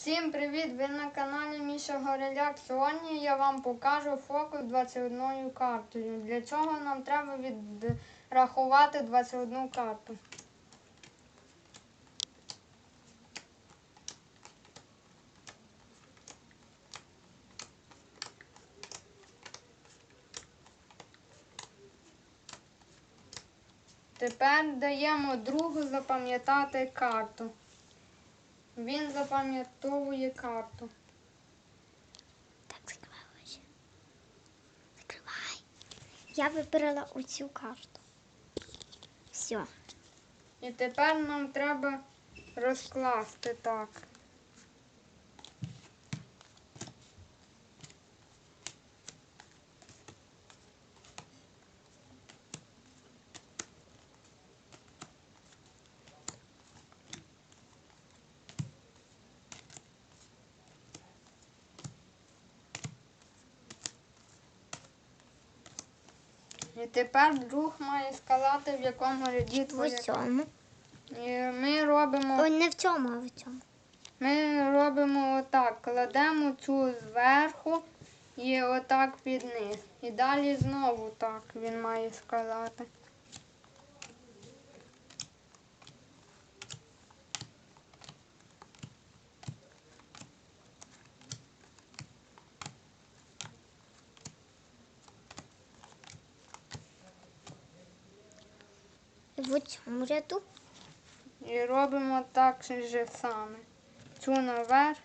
Всім привіт! Ви на каналі Міша Гореляк. Сьогодні я вам покажу фокус 21 картою. Для цього нам треба відрахувати 21 карту. Тепер даємо другу запам'ятати карту. Він запам'ятовує карту. Так, закривай очі. Закривай. Я вибрала оцю карту. Все. І тепер нам треба розкласти так. І тепер друг має сказати, в якому ряді В цьому. І ми робимо. Ой, не в цьому, а в цьому. Ми робимо отак, кладемо цю зверху і отак під низ. І далі знову так він має сказати. В цьому ряду. І робимо так же саме. Цю наверх.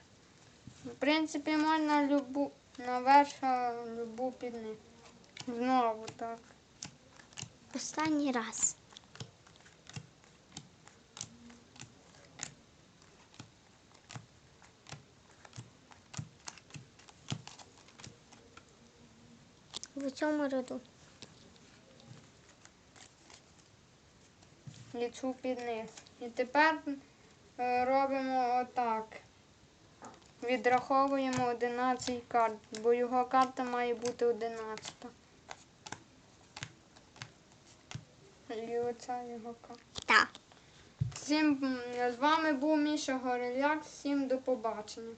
В принципі, можна любу наверх, любу під низ. Знову так. Останній раз. В цьому ряду. І під низ. І тепер е, робимо отак. Відраховуємо 11 карт, бо його карта має бути 11. І оця його карта. Так. Всім з вами був Міша Гореляк. Всім до побачення.